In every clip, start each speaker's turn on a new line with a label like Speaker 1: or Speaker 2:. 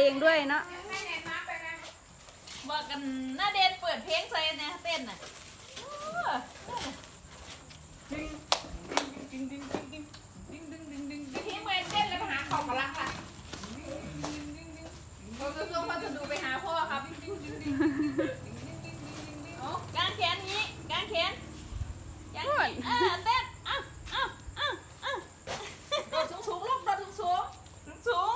Speaker 1: ลงด้วยเนาะ
Speaker 2: บอกกันหน้าเดนเปิดเพลงใส่เนี่ยเต้นน่ะโอ้พี่เปิดเต้นแล้วไปหาของมาลักค่ะเราจะส่งพัสดุไปหาพ่อครับเอากางแขนนี้กางแขนกางแขนเออเต้นเอ้าเอ้าเอ้าเอ้าโดดสูงๆลูกโดดสูงๆสูง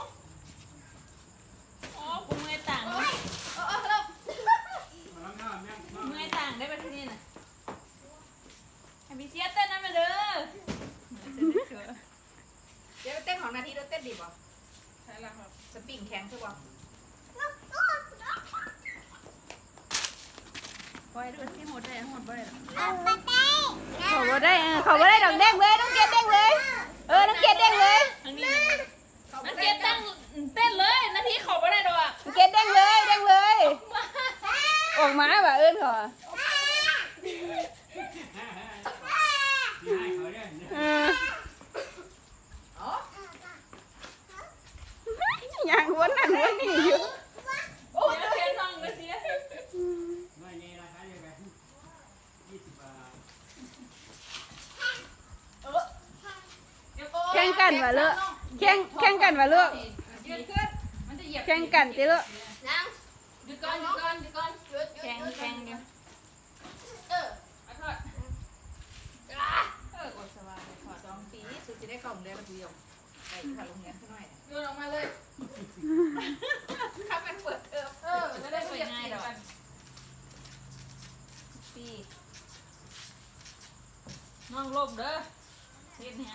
Speaker 2: ๆอ๋อกูเมื่อยต่างเว้ยเออเออเออ เมื่อยต่างได้ไปที่นี่น่ะให้พี่เสียเต้นนั่นมาเด้อ
Speaker 3: เดี๋ ยวเต้นของนาทีแล้วเต้นดีป่ะ
Speaker 2: ใช่แล้วครับ
Speaker 3: สปริงแข็งใช่ป่ะ
Speaker 2: ปล่อยด้วยที่หดได้หดบ่ได้หรอ
Speaker 1: เขาบ่ได้เออเขาบ่ได้ดอกเด้งเลยน้องเกดเด้งเลย เออน้องเกดเด้งเลย
Speaker 2: ทางนี้นะนักเรียนตั้งเต้นเลยนาทีเขาบ่ได้ดอกอะ
Speaker 1: น้องเกดเด้งเลยเด้งเลย ออกมาว่ะเอิ้นเขาอะเออ
Speaker 3: อ๋อ
Speaker 1: ยังวนนั่นวนนี่อยู่
Speaker 2: โอ้ยเสียน้องเลยเสีย
Speaker 1: แข่ง กันว่ะเลือกแข่งแข่งกันว่ะเลือก
Speaker 2: ยืนขึ้นมันจะเหยียบ
Speaker 1: แข่งกันติเลือก
Speaker 3: ยัง
Speaker 2: หยุดก่อนหยุดก่อนหยุดก่อน
Speaker 3: หยุดหยุด
Speaker 2: แข่ง
Speaker 3: หยุด
Speaker 2: แข่งเดี๋ยว
Speaker 3: เออ
Speaker 2: เอาทอดเอออดสบายเลยถอด
Speaker 3: สองปีสุดจะได้กล่องเรียนมาทีเดียวไปที่โรงเรียนข้างนอก
Speaker 2: โยนออกมาเลย
Speaker 3: ถ้ามันเปิดเทอม
Speaker 2: เออจะได้สวยง่ายดอกปีน้องลบเด้อเฮ็ดเนี้ย